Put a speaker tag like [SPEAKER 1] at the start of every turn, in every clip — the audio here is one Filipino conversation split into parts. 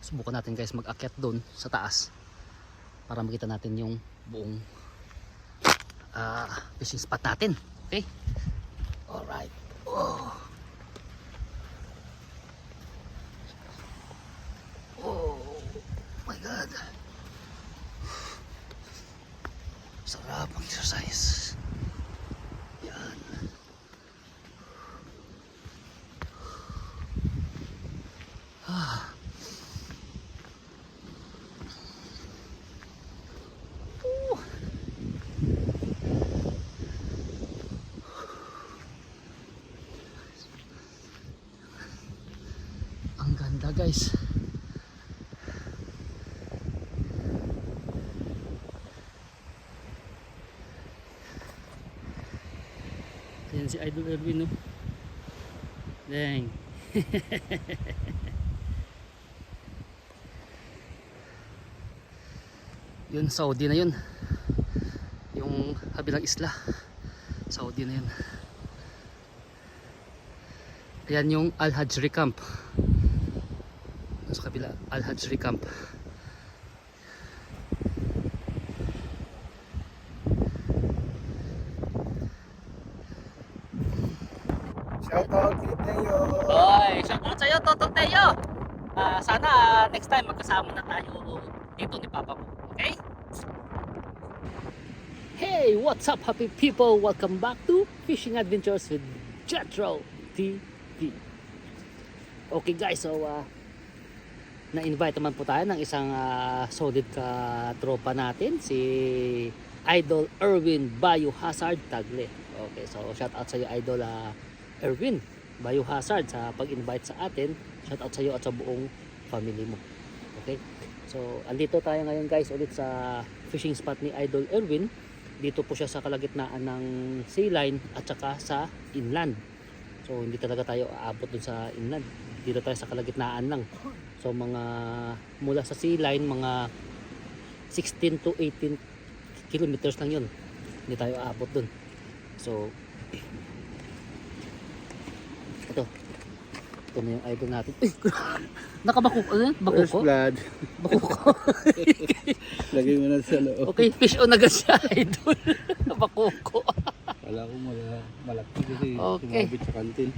[SPEAKER 1] subukan natin guys mag-akyat doon sa taas para makita natin yung buong ah, fishing spot natin. Okay? Alright. Oh my God. Sarap ang exercise. Yan. Ah. Ooh. Ang ganda guys. Ayan si Idol Erwin no. Dang. yun Saudi na yun. Yung kabilang isla. Saudi na yun. Ayan yung Al-Hajri Camp. Al-Hajri Camp.
[SPEAKER 2] Shout out kay Teo.
[SPEAKER 1] Hoy, shout out sa'yo, Toto Teo. Ah, sana ah, next time magkasama na tayo dito ni Papa mo. Okay? Hey, what's up happy people? Welcome back to Fishing Adventures with Jetro TV. Okay guys, so uh, na-invite naman po tayo ng isang ah, solid ka tropa natin, si Idol Erwin Bayo Hazard Tagle. Okay, so shout out sa iyo Idol ah, Erwin Bayo Hazard sa pag-invite sa atin. Shout out sa iyo at sa buong family mo. Okay? So, andito tayo ngayon guys ulit sa fishing spot ni Idol Erwin. Dito po siya sa kalagitnaan ng sea line at saka sa inland. So, hindi talaga tayo aabot dun sa inland. Dito tayo sa kalagitnaan lang. So, mga mula sa sea line, mga 16 to 18 kilometers lang yun. Hindi tayo aabot dun. So, ito. Ito na yung idol natin. Uy, Nakabakuko. Ano yan?
[SPEAKER 2] First
[SPEAKER 1] Bakuko?
[SPEAKER 2] blood.
[SPEAKER 1] Bakuko.
[SPEAKER 2] Lagay mo na sa loob.
[SPEAKER 1] Okay, fish on agad siya, idol. Bakuko.
[SPEAKER 2] Wala ko mala, malaki kasi
[SPEAKER 1] Okay.
[SPEAKER 2] sumabit sa kantin.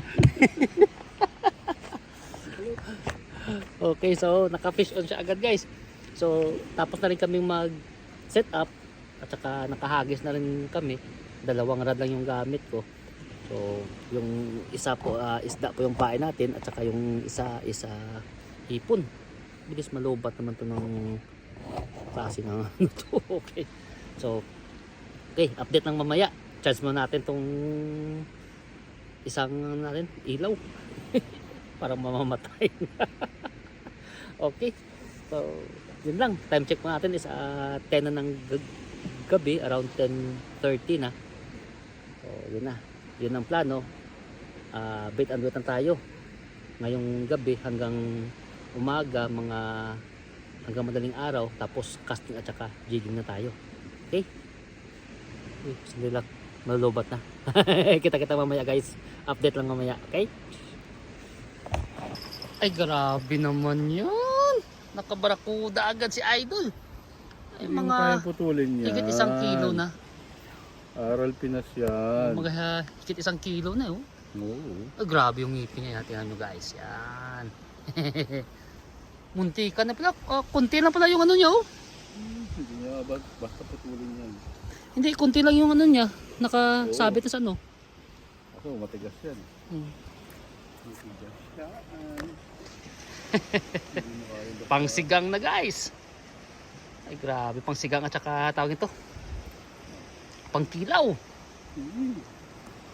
[SPEAKER 1] Okay, so naka-fish on siya agad guys. So, tapos na rin kaming mag-set up at saka nakahagis na rin kami. Dalawang rad lang yung gamit ko. So, yung isa po ah, isda po yung pain natin at saka yung isa isa hipon. Bilis malubat naman to ng klase ng ano to. Okay. So, okay, update ng mamaya. Charge mo natin tong isang ano natin ilaw para mamamatay. okay. So, yun lang. Time check po natin is ah, 10 na ng gabi, around 10.30 na. So, yun na. Yun ang plano. Ah, bait and wait lang tayo. Ngayong gabi hanggang umaga, mga hanggang madaling araw, tapos casting at saka jigging na tayo. Okay? Uy, sandali lang. Malulobat na. Kita-kita mamaya guys. Update lang mamaya. Okay? Ay, grabe naman yun. Nakabarakuda agad si Idol. Ay,
[SPEAKER 2] Hindi
[SPEAKER 1] mga
[SPEAKER 2] kaya putulin yan.
[SPEAKER 1] higit isang kilo na.
[SPEAKER 2] Aral Pinas yan.
[SPEAKER 1] Mga uh, higit isang kilo na yun.
[SPEAKER 2] Oo.
[SPEAKER 1] Ay, grabe yung ngipin niya. Tingnan nyo guys. Yan. Munti ka na pala. Oh, kunti lang pala yung ano niya oh.
[SPEAKER 2] Hindi niya ba, basta putulin yan.
[SPEAKER 1] Hindi, kunti lang yung ano niya. Nakasabit na sa ano.
[SPEAKER 2] Ako, matigas yan.
[SPEAKER 1] Hmm.
[SPEAKER 2] Matigas yan. Hindi mo kaya basta-
[SPEAKER 1] Pangsigang na guys. Ay grabe, pangsigang at saka tawag ito. Pangkilaw.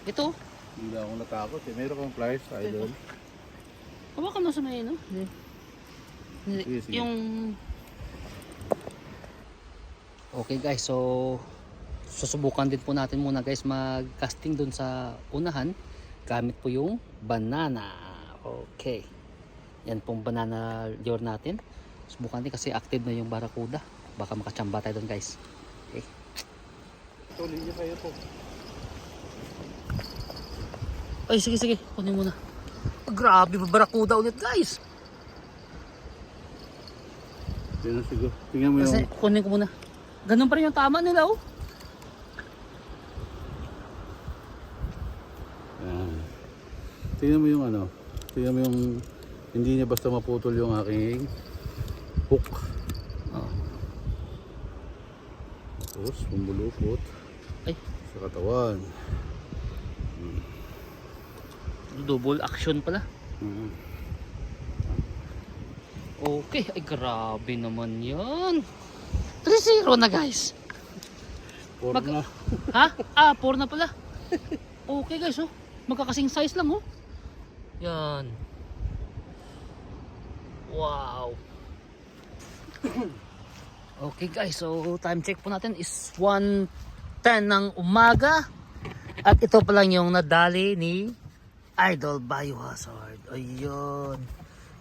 [SPEAKER 1] Ito.
[SPEAKER 2] Hindi na ako natakot eh. Meron kang flyers, idol.
[SPEAKER 1] Hawakan mo sa may ano. Hindi. Hindi.
[SPEAKER 2] Sige, sige.
[SPEAKER 1] Yung... Okay guys, so susubukan din po natin muna guys mag-casting dun sa unahan gamit po yung banana. Okay. Yan pong banana lure natin. Subukan din kasi active na yung barakuda. Baka makachamba tayo dun guys.
[SPEAKER 2] Tuloy niyo kayo po.
[SPEAKER 1] Ay sige sige, kunin mo na. Grabe, barakuda ulit guys.
[SPEAKER 2] Tingnan siguro. Tingnan mo
[SPEAKER 1] Kasi
[SPEAKER 2] yung...
[SPEAKER 1] kunin ko muna. Ganun pa rin yung tama nila oh.
[SPEAKER 2] Yan. Tingnan mo yung ano. Tingnan mo yung... Hindi niya basta maputol yung aking hook.
[SPEAKER 1] Oh.
[SPEAKER 2] Tapos, pumulupot
[SPEAKER 1] Ay,
[SPEAKER 2] sa katawan.
[SPEAKER 1] double action pala.
[SPEAKER 2] Mm.
[SPEAKER 1] Okay, ay grabe naman yan. 3-0 na guys.
[SPEAKER 2] Four
[SPEAKER 1] Mag-
[SPEAKER 2] na.
[SPEAKER 1] Ha? Ah, 4 na pala. Okay guys, oh. Magkakasing size lang, oh. Yan. Wow. Okay guys, so time check po natin is 1.10 ng umaga. At ito pa lang yung nadali ni Idol Biohazard. Ayun.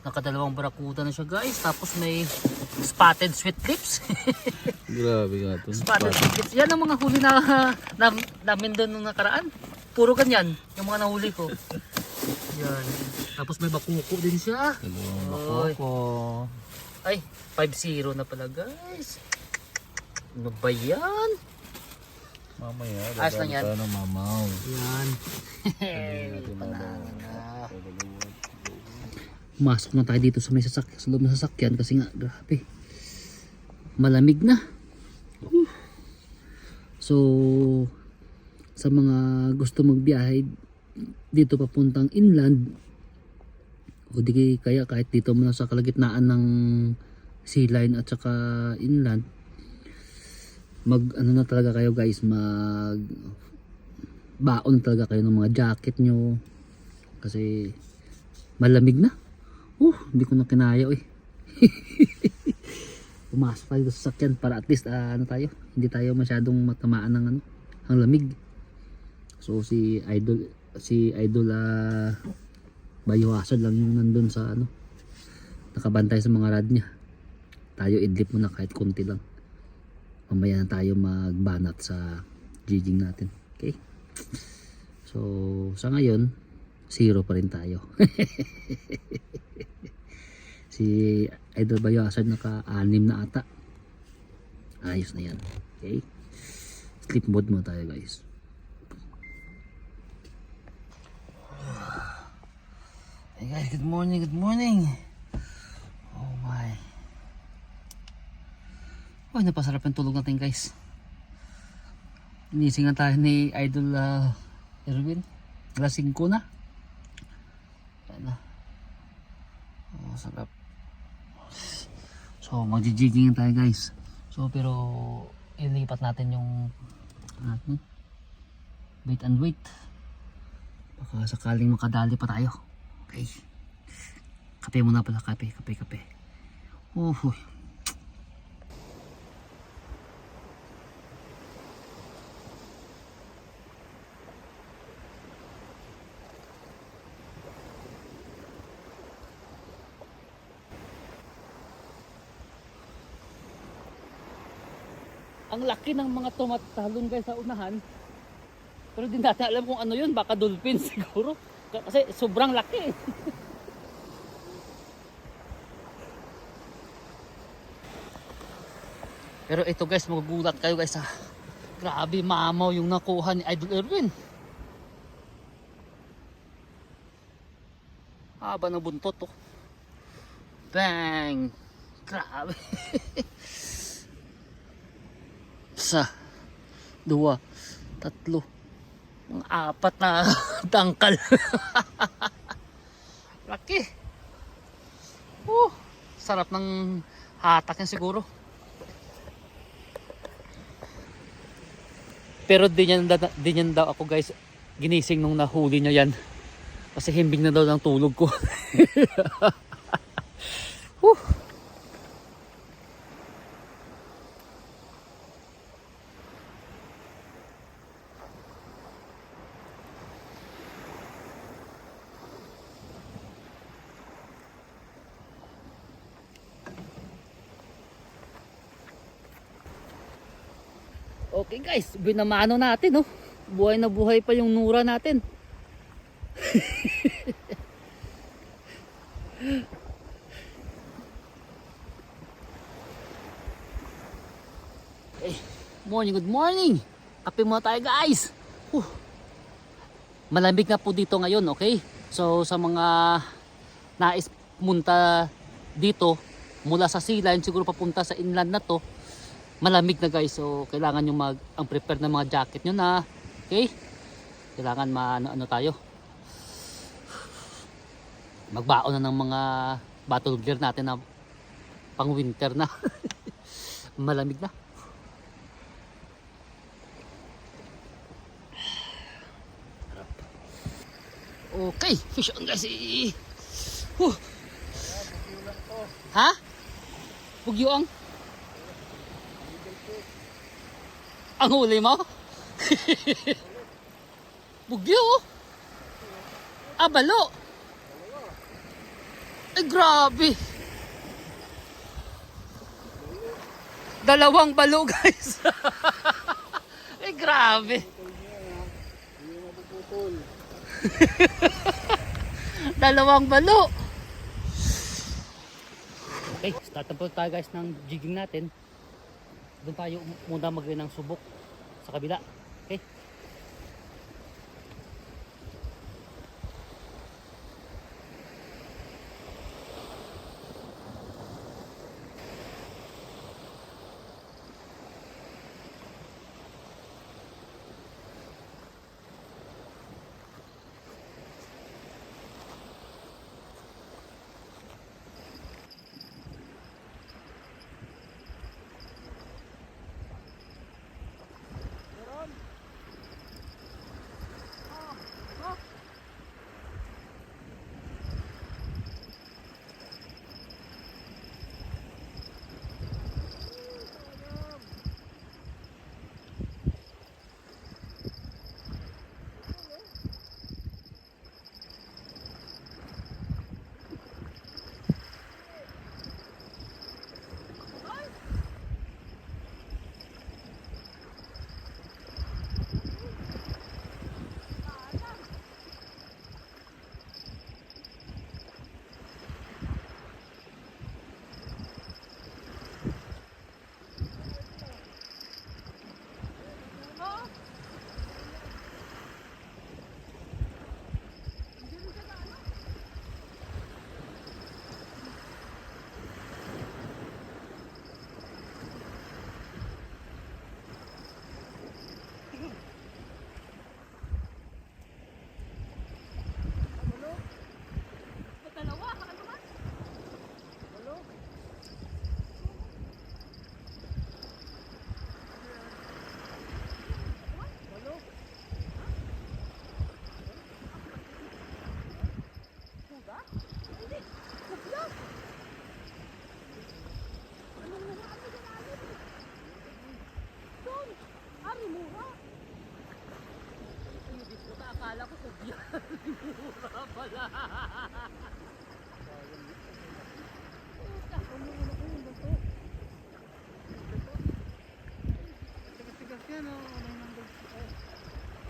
[SPEAKER 1] Nakadalawang barakuda na siya guys. Tapos may spotted sweet lips.
[SPEAKER 2] Grabe nga ito.
[SPEAKER 1] Spotted sweet lips. Yan ang mga huli na, na namin doon nung nakaraan. Puro ganyan. Yung mga nahuli ko. Yan. Tapos may bakuko din siya. Oy.
[SPEAKER 2] bakoko.
[SPEAKER 1] Ay, 5-0 na pala guys. Ano ba yan?
[SPEAKER 2] Mamaya,
[SPEAKER 1] Ayos lang yan.
[SPEAKER 2] dadaan ng mamaw.
[SPEAKER 1] Yan. na. Masok na tayo dito sa may sasak sa loob ng sasakyan kasi nga grabe. Malamig na. So sa mga gusto magbiyahe dito papuntang inland o di kaya kahit dito muna sa kalagitnaan ng sea line at saka inland mag ano na talaga kayo guys mag baon talaga kayo ng mga jacket nyo. Kasi malamig na. Uh hindi ko na kinaya eh pumasok tayo sa sasakyan para at least ah, ano tayo hindi tayo masyadong matamaan ng ano ang lamig. So si idol si idol ah bayuhasad lang yung nandun sa ano nakabantay sa mga rad niya. Tayo idlip muna kahit konti lang. Mamaya na tayo magbanat sa jigging natin. Okay? So sa ngayon zero pa rin tayo. Si Idol Bayasad naka-anim na ata. Ayos na yan. Okay? Sleep mode mo tayo guys hey guys good morning good morning oh my oh napasarap yung tulog natin guys Inising na tayo ni Idol uh, Erwin. Alas 5 na. Ayan na. Oh, sarap. So, magjijigging tayo guys. So, pero ilipat natin yung ating wait and wait. Baka sakaling makadali pa tayo. Okay. Kape muna pala. Kape, kape, kape. Uhuy. ang laki ng mga tumatalon guys sa unahan. Pero di natin alam kung ano yun, baka dolphin siguro. Kasi sobrang laki. Pero ito guys, magugulat kayo guys ha. Grabe mamaw yung nakuha ni Idol Erwin. Haba ng buntot oh. Bang! Grabe. Isa, dua, tatlo, apat na tangkal. Laki. Oh, sarap ng hatak yan siguro. Pero di niyan, di niyan daw ako guys ginising nung nahuli niya yan. Kasi himbing na daw ng tulog ko. Whew. Okay guys, binamano natin oh. Buhay na buhay pa yung nura natin. Okay. Morning, good morning. Kape muna tayo guys. Huh. Malamig na po dito ngayon, okay? So sa mga nais pumunta dito mula sa line siguro papunta sa inland na to malamig na guys so kailangan nyo mag ang prepare ng mga jacket nyo na. Okay? Kailangan maano ano tayo. Magbaon na ng mga battle gear natin na pang winter na. Malamig na. Okay fish on guys. Huh. ha bugyuang ang huli mo? Bugyo ah balo. Ay grabe. Dalawang balo guys. Ay grabe. Dalawang balo. Okay start na po tayo guys ng jigging natin doon tayo muna magawin ng subok sa kabila kubya. Mura pala.
[SPEAKER 2] Tigas yan, oh. Ano nang dog?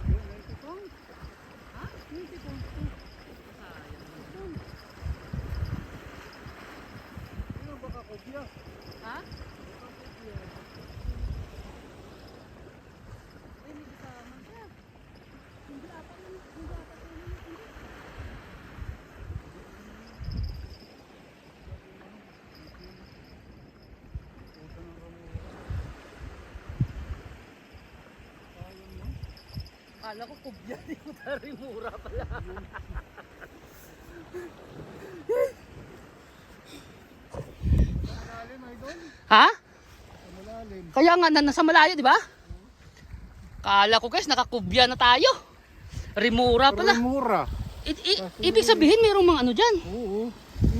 [SPEAKER 2] Yun, may sitong. Ha? May sitong. Sino baka kubya?
[SPEAKER 1] Ha? Akala ko kubya. Di ko tari mura pala.
[SPEAKER 2] Malalim, idol.
[SPEAKER 1] Ha?
[SPEAKER 2] Malalim.
[SPEAKER 1] Kaya nga na nasa malayo, di ba? Kala ko guys, nakakubya na tayo. Rimura pala.
[SPEAKER 2] mura.
[SPEAKER 1] I- i- ibig sabihin, mayroong mga ano dyan.
[SPEAKER 2] Oo.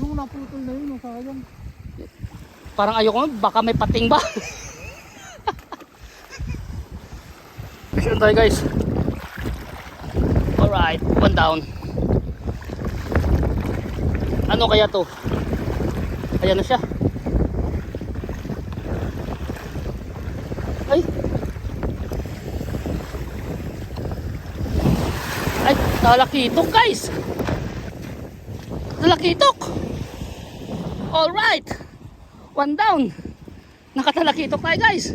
[SPEAKER 2] Yung naputol na yun, sayang.
[SPEAKER 1] Parang ayoko nga, baka may pating ba? Mission tayo guys. Alright, one down. Ano kaya to? Ayan na siya. Ay! Ay, talakitok guys! Talakitok! Alright! One down! Nakatalakitok tayo guys!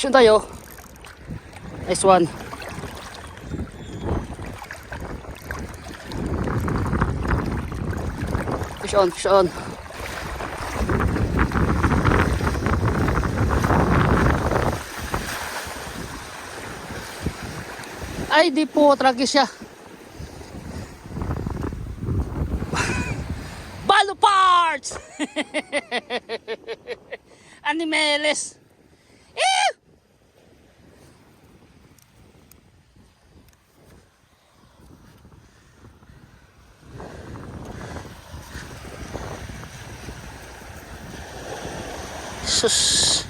[SPEAKER 1] Fish on tayo. Nice one. Fish on, fish on. Ay, di po, tragis siya. Balo parts! Animales! Sus.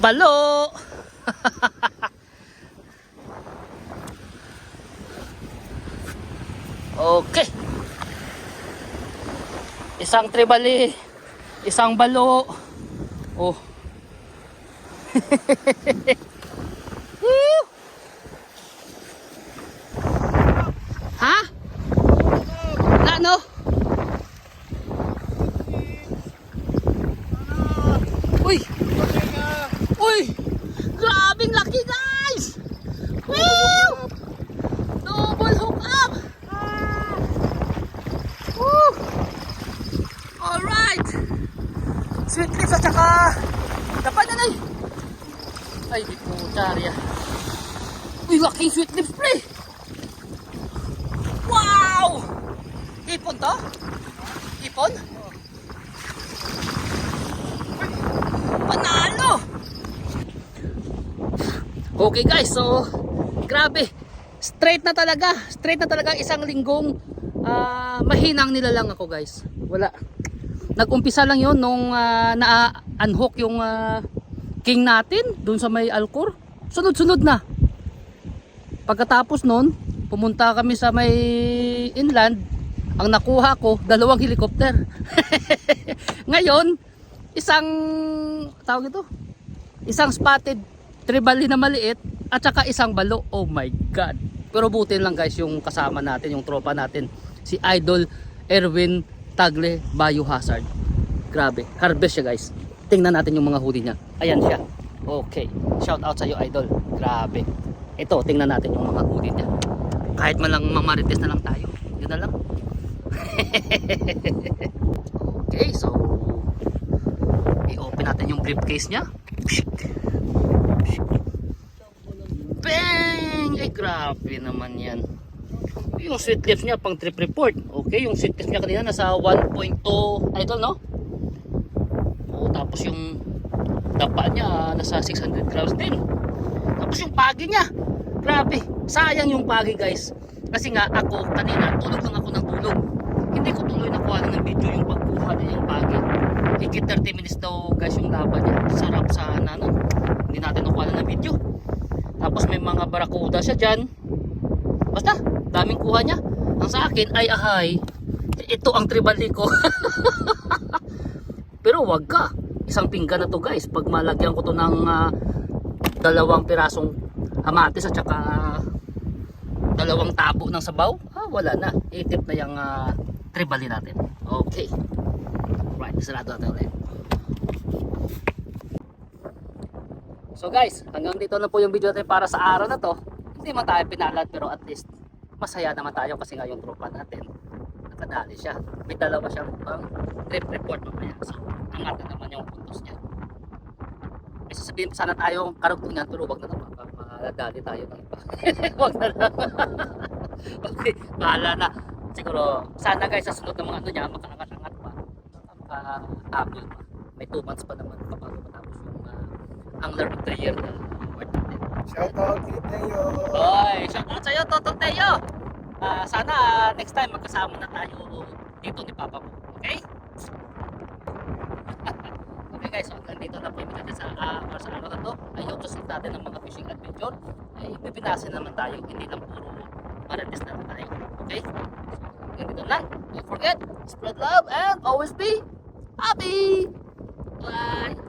[SPEAKER 1] Balo! okay. Isang tribali, isang balo. Oh. Woo! ha? Na no? Uy! Uy! Grabing laki guys! Woo! Double hook up! Woo! Alright! Sweet lips at saka dapat na nay! Ay, di po, charya. Uy, laking sweet lips pre! Wow! Ipon to? Ipon? Panalo! Okay guys, so grabe. Straight na talaga. Straight na talaga isang linggong ah, mahinang nilalang ako guys. Wala. Nag-umpisa lang yon nung ah, na-unhook yung ah, king natin dun sa may Alcor. Sunod-sunod na. Pagkatapos nun, pumunta kami sa may inland. Ang nakuha ko, dalawang helicopter. Ngayon, isang tawag ito isang spotted tribali na maliit at saka isang balo oh my god pero butin lang guys yung kasama natin yung tropa natin si Idol Erwin Tagle Biohazard grabe harvest siya guys tingnan natin yung mga huli niya ayan siya okay shout out sa iyo Idol grabe ito tingnan natin yung mga huli niya kahit man lang mamarites na lang tayo yun na lang okay so i-open natin yung briefcase niya. Bang! Ay, grabe naman yan. Yung sweet lips niya pang trip report. Okay, yung sweet lips niya kanina nasa 1.2 idol, no? Tapos yung dapa niya nasa 600 grams din. Tapos yung pagi niya. Grabe, sayang yung pagi guys. Kasi nga ako kanina tulog lang ako ng tulog. Hindi ko tuloy nakuha ng video yung pagkuha niya yung pagi. Higit 30 minutes daw guys yung laban niya. Sarap sana no. Hindi natin nakuha ng video. Tapos may mga barakuda siya dyan. Basta, daming kuha niya. Ang sa akin ay ahay. Ito ang tribali ko. Pero wag ka. Isang pinggan na to guys. Pag malagyan ko to ng ah, dalawang pirasong hamatis at saka dalawang tabo ng sabaw, ah, wala na. Itip na yung ah, tribali natin. Okay. Right, sarado natin ulit. So guys, hanggang dito na po yung video natin para sa araw na to. Hindi man tayo pinalad pero at least masaya naman tayo kasi nga yung tropa natin nakadali siya. May dalawa siyang pang trip report mamaya. So, angatan naman yung puntos niya. May sasabihin sana tayo karugtungan pero wag na naman. Madali tayo ng iba. wag na lang. okay, bahala na. Siguro, sana guys sa sunod ng mga ano niya, makaangat-angat pa. Maka-apple pa. May 2 months pa naman bago matapos yung uh, Angler of the Year na award natin.
[SPEAKER 3] Shout out kay Teo.
[SPEAKER 1] Hoy, shout out sa'yo, Toto Teo! Ah, sana ah, next time magkasama na tayo dito ni Papa mo. Okay? okay guys, so hanggang dito na po yung video sa, uh, sa araw na to. I hope susunod natin ng mga fishing adventure. Ay, bibinasin naman tayo, hindi lang puro marites na tayo. Okay? So, a like. Don't forget, spread love and always be happy. Bye.